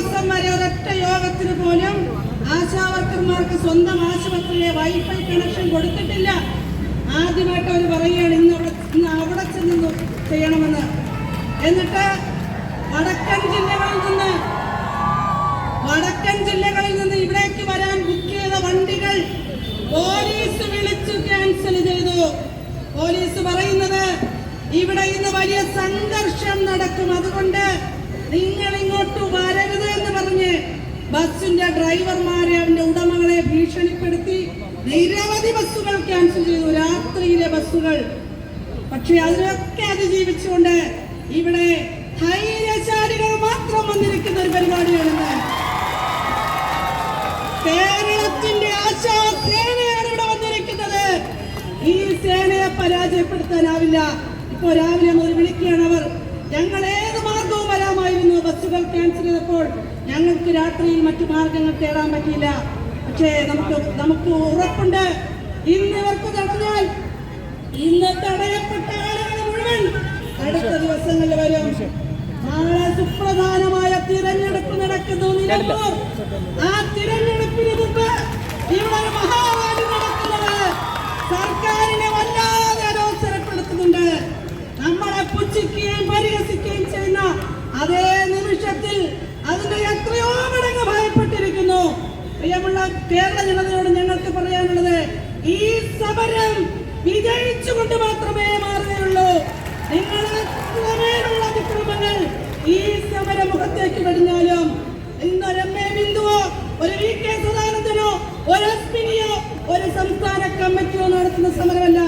ദിവസം വരെ ഒരൊറ്റ യോഗത്തിന് പോലും ആശാവർക്കർമാർക്ക് സ്വന്തം ആശുപത്രിയിലെ വൈഫൈ കണക്ഷൻ കൊടുത്തിട്ടില്ല. ആദ്യമായിട്ട് അവർ പറയുകയാണ് ഇന്ന് ഇന്ന് അവിടെ ചെന്ന് ചെയ്യണമെന്ന്. എന്നിട്ട് വടക്കൻ ജില്ലകളിൽ നിന്ന് വടക്കൻ ജില്ലകളിൽ നിന്ന് ഇവിടേക്ക് വരാൻ ബുക്ക് ചെയ്ത വണ്ടികൾ പോലീസ് വിളിച്ചു ക്യാൻസൽ ചെയ്തു. പോലീസ് പറയുന്നത് ഇവിടെ ഇന്ന് വലിയ സംഘർഷം നടക്കും. അതുകൊണ്ട് നിങ്ങൾ ഇങ്ങോട്ട് വരരുത് എന്ന് പറഞ്ഞ് ബസ്സിന്റെ ഡ്രൈവർമാരെ അവന്റെ ഉടമകളെ ഭീഷണിപ്പെടുത്തി നിരവധി ബസ്സുകൾ ക്യാൻസൽ ചെയ്തു. രാത്രിയിലെ ബസ്സുകൾ. പക്ഷെ അതിനൊക്കെ അതിജീവിച്ചുകൊണ്ട് ഇവിടെ ധൈര്യശാലികൾ മാത്രം വന്നിരിക്കുന്ന ഒരു പരിപാടിയാണെന്ന് കേരളത്തിന്റെ ആശാ സേനയാണ് ഇവിടെ വന്നിരിക്കുന്നത്. ഈ സേനയെ പരാജയപ്പെടുത്താനാവില്ല. ഇപ്പോ രാവിലെ മുതൽ വിളിക്കുകയാണ് അവർ. മാർഗവും വരാമായിരുന്നു ബസ്സുകൾ ക്യാൻസൽ ചെയ്തപ്പോൾ ഞങ്ങൾക്ക് രാത്രിയിൽ മറ്റു മാർഗങ്ങൾ തേടാൻ പറ്റിയില്ല. പക്ഷേ നമുക്ക് നമുക്ക് ഉറപ്പുണ്ട്. ഇന്ന് ഇവർക്ക് തടഞ്ഞാൽ ഇന്ന് തടയപ്പെട്ട ആളുകൾ മുഴുവൻ അടുത്ത ദിവസങ്ങളിൽ വരും. നാളെ സുപ്രധാനമായ തിരഞ്ഞെടുപ്പ് നടക്കുന്നു നിലമ്പൂർ. ആ തിരഞ്ഞെടുപ്പിന് മുമ്പ് ഇവിടെ മഹാവാദി നടക്കുന്നത് സർക്കാരിനെ വല്ലാതെ അനവസരപ്പെടുത്തുന്നുണ്ട് നമ്മളെ പുച്ഛിക്കുകയും പരിഹസിക്കുകയും ചെയ്യുന്ന അതേ നിമിഷത്തിൽ അതിന്റെ എത്രയോ മടങ്ങ് ഭയപ്പെട്ടിരിക്കുന്നു. പ്രിയമുള്ള കേരള ജനതയോട് ഞങ്ങൾക്ക് പറയാനുള്ളത് ഈ സമരം വിജയിച്ചുകൊണ്ട് മാത്രമേ മാറുകയുള്ളൂ. നിങ്ങൾ എത്രമേലുള്ള അതിക്രമങ്ങൾ ഈ സമര മുഖത്തേക്ക് വെടിഞ്ഞാലും ഇന്നൊരു എം എ ബിന്ദുവോ ഒരു വി കെ സദാനന്ദനോ ഒരു അസ്മിനിയോ ഒരു സംസ്ഥാന കമ്മിറ്റിയോ നടത്തുന്ന സമരമല്ല.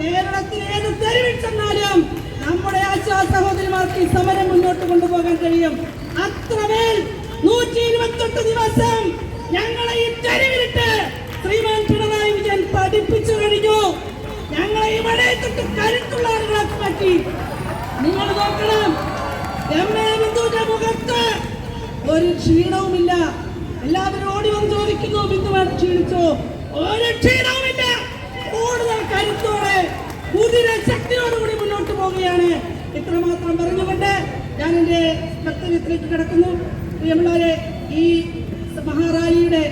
കേരളത്തിൽ ഏത് തെരുവിൽ ചെന്നാലും നമ്മുടെ ആശാ സഹോദരിമാർക്ക് ഈ സമരം മുന്നോട്ട് കൊണ്ടുപോകാൻ കഴിയും. അത്രമേൽ നൂറ്റി ഇരുപത്തെട്ട് ദിവസം ഞങ്ങളെ ഈ തെരുവിലിട്ട് ശ്രീമാൻ പിണറായി വിജയൻ പഠിപ്പിച്ചു കഴിഞ്ഞു. ഞങ്ങളെ ഈ മഴയത്തിട്ട് കരുത്തുള്ള ആളുകളാക്കി മാറ്റി. നിങ്ങൾ നോക്കണം. എം. എ. ബിന്ദുവിന്റെ മുഖത്ത് ഒരു ക്ഷീണവുമില്ല. എല്ലാവരും ഓടി വന്ന് ചോദിക്കുന്നു ബിന്ദുവാണ് ക്ഷീണിച്ചോ? ഒരു ക്ഷീണവുമില്ല. കൂടുതൽ കരുത്തോടെ കുതിര ശക്തിയോടുകൂടി മുന്നോട്ട് പോവുകയാണ്. ഇത്രമാത്രം പറഞ്ഞുകൊണ്ട് ഞാൻ എന്റെ വക്തവ്യത്തിലേക്ക് കിടക്കുന്നു. പ്രിയമുള്ളവരെ ഈ മഹാറാലിയുടെ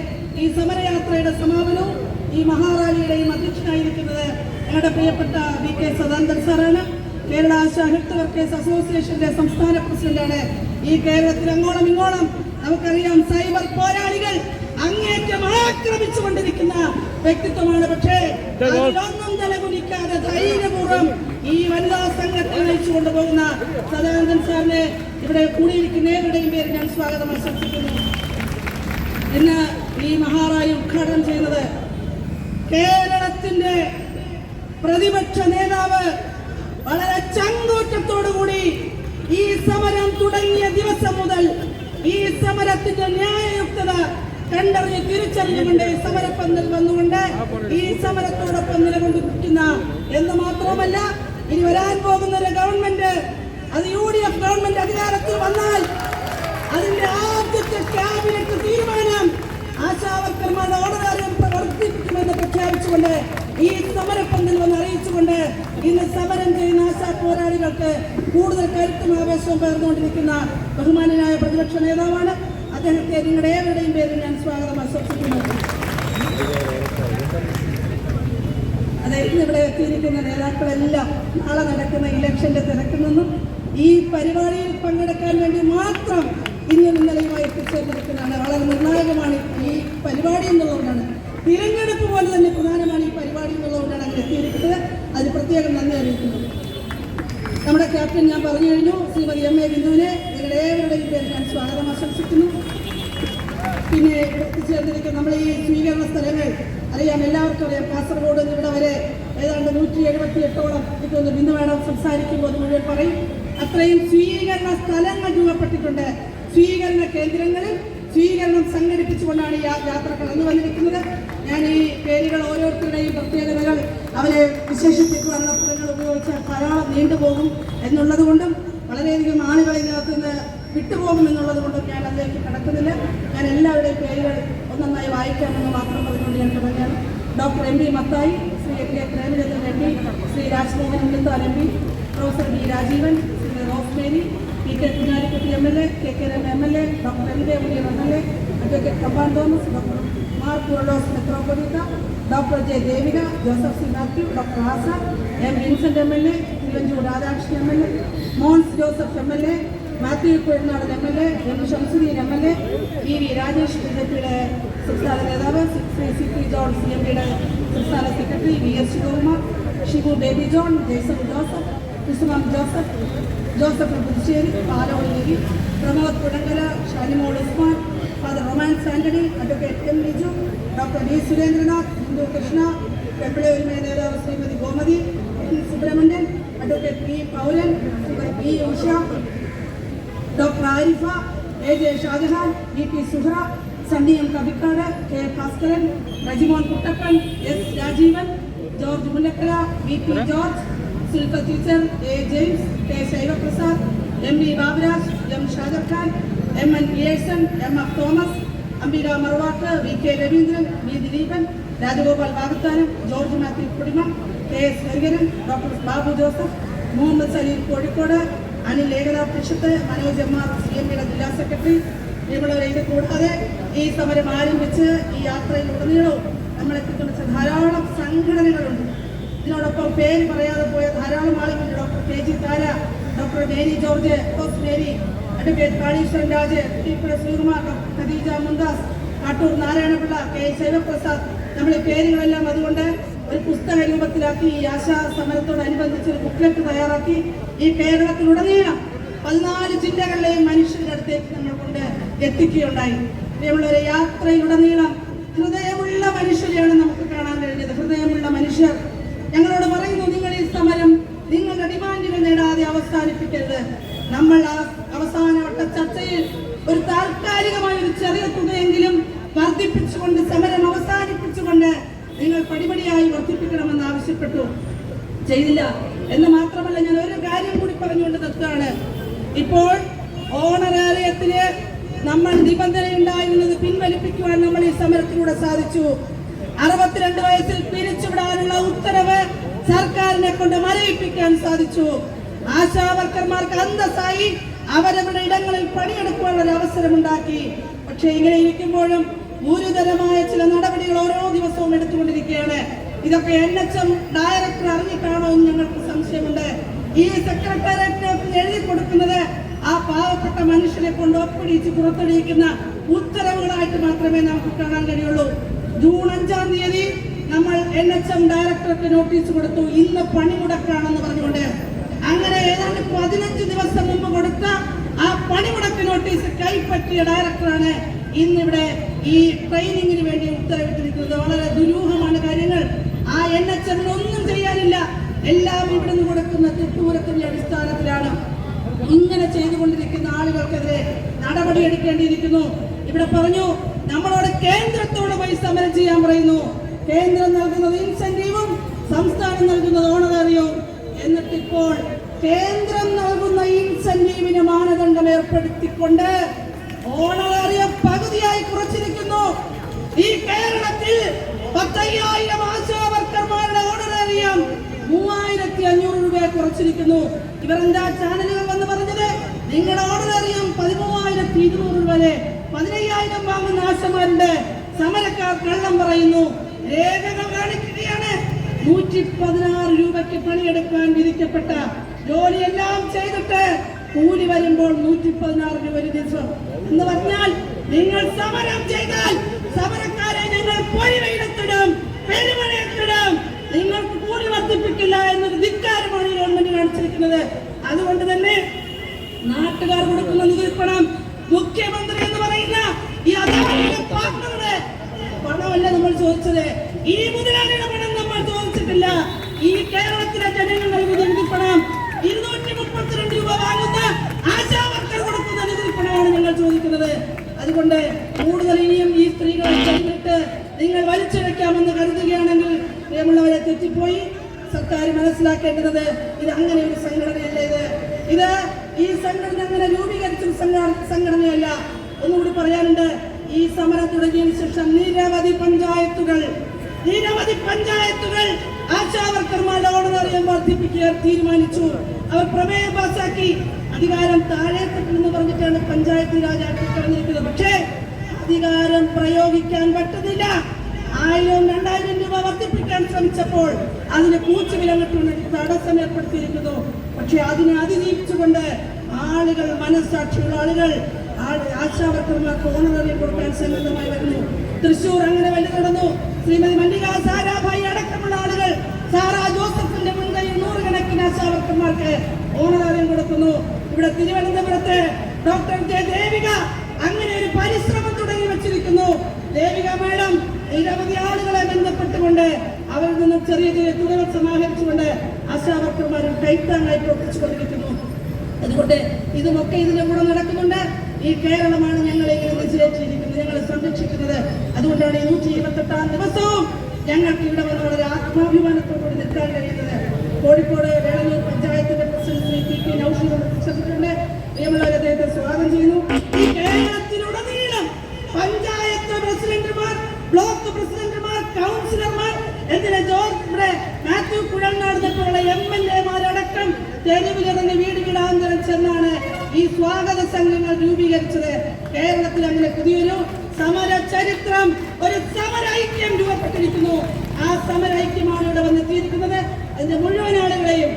ഈ സമരയാത്രയുടെ സമാപനവും ഈ മഹാറാലിയുടെയും അധ്യക്ഷനായിരിക്കുന്നത് ഞങ്ങളുടെ പ്രിയപ്പെട്ട വി കെ സദാനന്ദൻ സാറാണ്. കേരള ആശാ ഹെൽത്ത് വർക്കേഴ്സ് അസോസിയേഷന്റെ സംസ്ഥാന പ്രസിഡന്റാണ് ഈ കേരളത്തിൽ അങ്ങോളം ഇങ്ങോളം നമുക്കറിയാം സൈബർ പോരാളികൾ അങ്ങേറ്റം ആക്രമിച്ചുകൊണ്ടിരിക്കുന്ന വ്യക്തിത്വമാണ്. പക്ഷേ അതിലൊന്നും നിലകുലിക്കാതെ ധൈര്യപൂർവം ഈ വനിതാ സംഘത്തെ നയിച്ചു കൊണ്ടുപോകുന്ന സദാനന്ദൻ സാറിനെ ഇവിടെ കൂടിയിരിക്കുന്ന ഏവരുടെയും പേര് ഞാൻ സ്വാഗതം ആശംസിക്കുന്നു ഇന്ന് ഈ മഹാറായി ഉദ്ഘാടനം ചെയ്യുന്നത് കേരളത്തിന്റെ പ്രതിപക്ഷ നേതാവ് വളരെ ചങ്കൂറ്റത്തോടുകൂടി ഈ സമരം തുടങ്ങിയ ദിവസം മുതൽ ഈ സമരത്തിന്റെ ന്യായയുക്തത കണ്ടറിഞ്ഞ് തിരിച്ചറിഞ്ഞുകൊണ്ട് സമരപ്പന്തൽ വന്നുകൊണ്ട് ഈ സമരത്തോടൊപ്പം നിലകൊണ്ടിരിക്കുന്ന എന്ന് മാത്രമല്ല ഇനി വരാൻ പോകുന്ന ഒരു ഗവൺമെന്റ് അത് യു ഡി എഫ് ഗവൺമെന്റ് അധികാരത്തിൽ വന്നാൽ അതിന്റെ ആദ്യത്തെ ക്യാബിനറ്റ് തീരുമാനം ആശാവർക്കർമാരുടെ ഓണറാറിയം വർദ്ധിപ്പിക്കുമെന്ന് പ്രഖ്യാപിച്ചുകൊണ്ട് ഈ സമരപ്പന്തൽ വന്ന് അറിയിച്ചുകൊണ്ട് ഇന്ന് സമരം ചെയ്യുന്ന ആശാ പോരാളികൾക്ക് കൂടുതൽ കരുത്തും ആവേശവും പകർന്നുകൊണ്ടിരിക്കുന്ന ബഹുമാനനായ പ്രതിപക്ഷ നേതാവാണ് അദ്ദേഹത്തെ നിങ്ങളുടെ ഏവരുടെയും പേരിൽ ഞാൻ സ്വാഗതം ഇന്ന് ഇവിടെ എത്തിയിരിക്കുന്ന നേതാക്കളെല്ലാം നാളെ നടക്കുന്ന ഇലക്ഷന്റെ തിരക്കിൽ നിന്നും ഈ പരിപാടിയിൽ പങ്കെടുക്കാൻ വേണ്ടി മാത്രം ഇന്നും ഇന്നലെയുമായി എത്തിച്ചേർന്നിരിക്കുന്നതാണ്. വളരെ നിർണായകമാണ് ഈ പരിപാടി എന്നുള്ളതുകൊണ്ടാണ്. തിരഞ്ഞെടുപ്പ് പോലെ തന്നെ പ്രധാനമാണ് ഈ പരിപാടി എന്നുള്ളതുകൊണ്ടാണ് അങ്ങനെ എത്തിയിരിക്കുന്നത്. അത് പ്രത്യേകം നന്ദി അറിയിക്കുന്നത് നമ്മുടെ ക്യാപ്റ്റൻ ഞാൻ പറഞ്ഞു കഴിഞ്ഞു. ശ്രീമതി എം എ ബിന്ദുവിനെ നിങ്ങളുടെ ഏവരുടെയും പേര് ഞാൻ സ്വാഗതം ആശംസിക്കുന്നു. പിന്നെ എത്തിച്ചേർന്നിരിക്കുന്ന നമ്മൾ ഈ സ്വീകരണ സ്ഥലങ്ങൾ അറിയാം എല്ലാവർക്കും അറിയാം. കാസർഗോഡ് ഇവിടെ വരെ ഏതാണ്ട് നൂറ്റി എഴുപത്തി എട്ടോളം ഇതൊന്ന് ബിന്ദു വേണം സംസാരിക്കുമ്പോൾ മുഴുവൻ പറയും. അത്രയും സ്വീകരണ സ്ഥലങ്ങൾ രൂപപ്പെട്ടിട്ടുണ്ട്. സ്വീകരണ കേന്ദ്രങ്ങളിൽ സ്വീകരണം സംഘടിപ്പിച്ചുകൊണ്ടാണ് ഈ യാത്ര കടന്നു വന്നിരിക്കുന്നത്. ഞാൻ ഈ പേരുകൾ ഓരോരുത്തരുടെയും പ്രത്യേകതകൾ അവരെ വിശേഷിപ്പിക്കുവാനുള്ള പദങ്ങൾ ഉപയോഗിച്ച് ധാരാളം നീണ്ടുപോകും എന്നുള്ളത് കൊണ്ടും വളരെയധികം ഇതിനകത്ത് നിന്ന് വിട്ടുപോകും എന്നുള്ളത് കൊണ്ടും ഞാൻ അതിലേക്ക് കടക്കുന്നില്ല. ഞാൻ എല്ലാവരുടെയും പേരുകൾ ഒന്നൊന്നായി വായിക്കാമെന്ന് മാത്രം പറഞ്ഞുകൊണ്ട് ഞാൻ തുടങ്ങുകയാണ്. Doctor M P Mathai Shri A K Premachandran M P Shri Rajmohan Unnithan M P professor B Rajeevan Shri Rosemary P K Kunhalikutty M L A K K Rama M L A doctor L V Mudiyan M L A advocate Thampan Thomas doctor Mar Coorilos മെത്രോപൊലിത്ത doctor J Devika Joseph C Mathew doctor Asa M Vincent M L A Thiruvanchoor Radhakrishnan M L A Mons Joseph M L A Mathew Kuzhalnadan M L A M Shamsuddin M L A E V Rajesh B J പിയുടെ സംസ്ഥാന നേതാവ് Shri C P John C M പിയുടെ സംസ്ഥാന secretary V S Sivakumar Shibu Baby John Jason Joseph Kusumam Joseph Joseph Puthussery Paloli Ravi Pramod Kudankara Shanimol Usman father romance Antony advocate M Liju doctor V Surendranath Bindu Krishna പെമ്പിള ഒരുമയ നേതാവ് Shrimati Gomathi Subramanian advocate P Paulan P Usha doctor Arifa A. J. Shajahan E P Suhra Sunny M Kavikkad K. Bhaskaran Rejimon Kuttappan S. Rajeevan George Mullakkara V. P. George Shilpa teacher A. James K. Shaivaprasad M. V. Baburaj M. Shajar Khan M. N. Pearson M. F Thomas Ambika Maruvakku V. K. Raveendran V. Dileepan Rajagopal Vagathanam George Mathew Kudima K. S. Harikaran doctor Babu Joseph Muhammad Salim Kozhikode Anil Parishad Manoj M R C M പിയുടെ ജില്ലാ secretary പ്രിയമുള്ളവരെ ഇത് കൂടാതെ ഈ സമരം ആരംഭിച്ച് ഈ യാത്രയിൽ ഉടനീളവും നമ്മളെ പിന്തുണച്ച ധാരാളം സംഘടനകളുണ്ട്. ഇതിനോടൊപ്പം പേര് പറയാതെ പോയ ധാരാളം ആളുകളുണ്ട്. Doctor K G Thara doctor Mary George hose Mary advocate Kaleeswaran Raj ടിപ്പുഴ ശ്രീകുമാർ ഖദീജ മുന്താസ് കാട്ടൂർ നാരായണപിള്ള കെ ശൈവപ്രസാദ്. നമ്മുടെ പേരുകളെല്ലാം അതുകൊണ്ട് ഒരു പുസ്തക രൂപത്തിലാക്കി ഈ ആശാ സമരത്തോടനുബന്ധിച്ച് ഒരു ബുക്ക്ലെറ്റ് തയ്യാറാക്കി ഈ കേരളത്തിലുടനീളം പതിനാല് ജില്ലകളിലെയും മനുഷ്യരുടെ അടുത്തേക്ക് നമ്മൾ കൊണ്ട് എത്തിക്കുകയുണ്ടായി. പ്രിയമുള്ളവരെ യാത്രയിലുടനീളം ഹൃദയമുള്ള മനുഷ്യരെയാണ് നമുക്ക് കാണാൻ കഴിഞ്ഞത്. ഹൃദയമുള്ള മനുഷ്യർ. ഞങ്ങളോട് പറയുന്നു നിങ്ങൾ ഈ സമരം നിങ്ങളുടെ ഡിമാൻഡുകൾ നേടാതെ അവസാനിപ്പിക്കരുത്. നമ്മൾ ആ അവസാനവട്ട ചർച്ചയിൽ ഒരു താൽക്കാലികമായ ഒരു ചെറിയ തുകയെങ്കിലും വർദ്ധിപ്പിച്ചുകൊണ്ട് സമരം അവസാനിപ്പിച്ചുകൊണ്ട് നിങ്ങൾ പടിപടിയായി വർദ്ധിപ്പിക്കണമെന്ന് ആവശ്യപ്പെട്ടു. ചെയ്തില്ല. എന്ന് മാത്രമല്ല ഞാൻ ഒരു കാര്യം കൂടി പറഞ്ഞുകൊണ്ട് നിർത്തുകയാണ്. ഇപ്പോൾ ഓണറാലയത്തിന് നമ്മൾ നിബന്ധനയുണ്ടായിരുന്നത് പിൻവലിപ്പിക്കുവാൻ നമ്മൾ ഈ സമരത്തിലൂടെ സാധിച്ചു. അറുപത്തിരണ്ട് വയസ്സിൽ പിരിച്ചുവിടാനുള്ള ഉത്തരവ് സർക്കാരിനെ കൊണ്ട് മരവിപ്പിക്കാൻ സാധിച്ചു. ആശാവർക്കർമാർക്ക് അന്തസ്സായി അവരവരുടെ ഇടങ്ങളിൽ പണിയെടുക്കുവാനുള്ള ഒരു അവസരമുണ്ടാക്കി. പക്ഷെ ഇങ്ങനെ ഇരിക്കുമ്പോഴും ഗുരുതരമായ ചില നടപടികൾ ഓരോ ദിവസവും എടുത്തുകൊണ്ടിരിക്കുകയാണ്. ഇതൊക്കെ എൻ എച്ച് എം ഡയറക്ടർ അറിഞ്ഞിട്ടാണോ എന്ന് ഞങ്ങൾക്ക് സംശയമുണ്ട്. ഈ സെക്രട്ടേറിയറ്റിനകത്ത് എഴുതി കൊടുക്കുന്നത് ആ പാവപ്പെട്ട മനുഷ്യനെ കൊണ്ട് ഒപ്പിടിച്ച് പുറത്തെടുക്കുന്ന ഉത്തരവുകളായിട്ട് മാത്രമേ നമുക്ക് കാണാൻ കഴിയുള്ളൂ. ജൂൺ അഞ്ചാം തീയതി നമ്മൾ എൻ എച്ച് എം ഡയറക്ടർക്ക് നോട്ടീസ് കൊടുത്തു. ഇന്ന് പണിമുടക്കാണെന്ന് പറഞ്ഞുകൊണ്ട്. അങ്ങനെ ഏതാണ്ട് പതിനഞ്ച് ദിവസം മുമ്പ് കൊടുത്ത ആ പണിമുടക്ക് നോട്ടീസ് കൈപ്പറ്റിയ ഡയറക്ടറാണ് ഇന്നിവിടെ ഈ ട്രെയിനിങ്ങിന് വേണ്ടി ഉത്തരവിട്ടിരിക്കുന്നത് വളരെ ദുരൂഹമാണ് കാര്യങ്ങൾ. ആ എൻ എച്ച് ഒന്നും ചെയ്യാനില്ല. എല്ലാം ഇവിടുന്ന് കൊടുക്കുന്ന തിട്ടൂരത്തിന്റെ അടിസ്ഥാനത്തിലാണ് ഇങ്ങനെ ചെയ്തുകൊണ്ടിരിക്കുന്ന ആളുകൾക്കെതിരെ നടപടി എടുക്കേണ്ടിയിരിക്കുന്നു ഇവിടെ പറഞ്ഞു നമ്മളോട് കേന്ദ്രത്തോട് പോയി സമരം ചെയ്യാൻ പറയുന്നു. കേന്ദ്രം നൽകുന്നത് ഇൻസെന്റീവും സംസ്ഥാനം നൽകുന്നത് ഓണറേറിയവും എന്നിട്ടിപ്പോൾ കേന്ദ്രം നൽകുന്ന ഇൻസെന്റീവിന് മാനദണ്ഡം ഏർപ്പെടുത്തിക്കൊണ്ട് ഓണറേറിയം പകുതിയായി കുറച്ചിരിക്കുന്നു. ഈ കേരളത്തിൽ പത്തയ്യായിരം ആശാവർക്കർമാരുടെ ഓണറേറിയം മൂവായിരത്തി അഞ്ഞൂറ് രൂപയെ കുറച്ചിരിക്കുന്നു. ഇവർ എന്താ ചാനലുകൾ വന്ന് പറഞ്ഞത്? നിങ്ങളുടെ ഓണറേറിയം പതിമൂവായിരത്തി ഇരുന്നൂറ് രൂപ വരെ പതിനയ്യായിരം വാങ്ങുന്ന ആശമാരുണ്ട് സമരക്കാർ കള്ളം പറയുന്നു. രേഖകൾ കാണിക്കുകയാണ്. നൂറ്റി പതിനാറ് രൂപയ്ക്ക് പണിയെടുക്കാൻ വിധിക്കപ്പെട്ട ജോലിയെല്ലാം ചെയ്തിട്ട് കൂലി വരുമ്പോൾ നൂറ്റി പതിനാറ് രൂപ ഒരു ദിവസം എന്ന് പറഞ്ഞാൽ നിങ്ങൾ സമരം ചെയ്താൽ സമരക്കാരെ ഞങ്ങൾ പൊരിവയിടത്തിടും പെരുമഴയത്തിടും നിങ്ങൾക്ക് കൂലി വർദ്ധിപ്പിക്കില്ല എന്നൊരു ധിക്കാരമാണ് ഈ ഗവൺമെന്റ് കാണിച്ചിരിക്കുന്നത്. അതുകൊണ്ട് തന്നെ നാട്ടുകാർ കൊടുക്കുന്ന നികുതിപ്പണം മുഖ്യമന്ത്രി എന്ന് പറയുന്ന ഈ പാർട്ണറുടെ പണമല്ല നമ്മൾ ചോദിച്ചത്. ഈ മുതലാളിയുടെ പണം നമ്മൾ ചോദിച്ചിട്ടില്ല. ഈ കേരളത്തിലെ ജനങ്ങൾ നൽകുന്ന നികുതിപ്പണം ഇരുന്നൂറ്റി മുപ്പത്തിരണ്ട് രൂപ വാങ്ങുന്ന ആശാവർക്കർ കൊടുക്കുന്ന നികുതിപ്പണമാണ് ഞങ്ങൾ ചോദിക്കുന്നത്. അതുകൊണ്ട് കൂടുതൽ ഇനിയും ഈ സ്ത്രീകളെ ചെയ്തിട്ട് നിങ്ങൾ വലിച്ചിഴയ്ക്കാമെന്ന് കരുതുകയാണെങ്കിൽ പ്രിയമുള്ളവരെ തെറ്റിപ്പോയി. സർക്കാർ മനസ്സിലാക്കേണ്ടത് ഇത് അങ്ങനെ ഒരു സംഘടനയല്ല ഇത്. ഇത് ഈ സംഘടന അങ്ങനെ രൂപീകരിച്ച സംഘ- സംഘടനയല്ല. ഒന്നുകൂടി പറയാനുണ്ട് ഈ സമരം തുടങ്ങിയതിനു ശേഷം നിരവധി പഞ്ചായത്തുകൾ നിരവധി പഞ്ചായത്തുകൾ ആശാവർക്കർമാരുടെ ഓണറേറിയം വർദ്ധിപ്പിക്കാൻ തീരുമാനിച്ചു. അവർ പ്രമേയം പാസാക്കി. അധികാരം താഴെ എന്ന് പറഞ്ഞിട്ടാണ് പഞ്ചായത്ത് രാജ് ആക്ട് പറഞ്ഞിരിക്കുന്നത്. പക്ഷേ അധികാരം പ്രയോഗിക്കാൻ പറ്റുന്നില്ല. ആയിരം രണ്ടായിരം രൂപ വർദ്ധിപ്പിക്കാൻ ശ്രമിച്ചപ്പോൾ അതിന് കൂച്ചുവിലങ്ങിട്ടുകൊണ്ട് തടസ്സം ഏർപ്പെടുത്തിയിരിക്കുന്നു. പക്ഷെ അതിനെ അതിജീവിച്ചുകൊണ്ട് ആളുകൾ മനസ്സാക്ഷിയുള്ള ആളുകൾ ആശാവർക്കർമാർക്ക് ഓണററിയം കൊടുക്കാൻ സന്നദ്ധമായി വരുന്നു. തൃശൂർ അങ്ങനെ വലിയ നടന്നു ശ്രീമതി മല്ലിക സാരാഭായി അടക്കമുള്ള ആളുകൾ സാറാ ജോസഫിന്റെ മുൻകൈയിൽ നൂറുകണക്കിന് ആശാവർക്കർമാർക്ക് ഓണറി കൊടുക്കുന്നു. ഇവിടെ തിരുവനന്തപുരത്ത് ഡോക്ടർ ജെ ദേവിക അങ്ങനെ ഒരു പരിശ്രമം തുടങ്ങി വെച്ചിരിക്കുന്നു. ദേവിക മാഡം നിരവധി ആളുകളെ ബന്ധപ്പെട്ടുകൊണ്ട് അവരിൽ നിന്നും ചെറിയ ചെറിയ തുകകൾ സമാഹരിച്ചുകൊണ്ട് ആശാവർക്കർമാരും കൈത്താങ്ങായി പ്രവർത്തിച്ചുകൊണ്ടിരിക്കുന്നു അതുകൊണ്ട് ഇതുമൊക്കെ ഇതിന്റെ കൂടെ നടക്കുന്നുണ്ട്. ഈ കേരളമാണ് ഞങ്ങളെ ഇങ്ങനെ ഞങ്ങളെ സംരക്ഷിക്കുന്നത്. അതുകൊണ്ടാണ് നൂറ്റി ഇരുപത്തെട്ടാം ദിവസവും ഞങ്ങൾക്ക് ഇവിടെ വന്ന് വളരെ ആത്മാഭിമാനത്തോടുകൂടി നിൽക്കാൻ കഴിയുന്നത്. കോഴിക്കോട് വേളന്നൂർ പഞ്ചായത്തിന്റെ president Shri P K Noushid president നിയമലോക അദ്ദേഹത്തെ സ്വാഗതം ചെയ്യുന്നു. കേരളത്തിലുടനീളം പഞ്ചായത്ത് പ്രസിഡന്റുമാർ ബ്ലോക്ക് പ്രസിഡന്റുമാർ കൗൺസിലർമാർ എന്തിന് George Mathew Kuzhalnad M L എമാരടക്കം തെരുവിലിറങ്ങി വീട് വീടാന്തരം ചെന്നാണ് ഈ സ്വാഗത സംഘങ്ങൾ രൂപീകരിച്ചത്. കേരളത്തിൽ അങ്ങനെ പുതിയൊരു സമര ചരിത്രം ഒരു സമരൈക്യം രൂപപ്പെട്ടിരിക്കുന്നു. ആ സമരൈക്യമാണ് ഇവിടെ വന്നെത്തിയിരിക്കുന്നത്. അതിന്റെ മുഴുവൻ ആളുകളെയും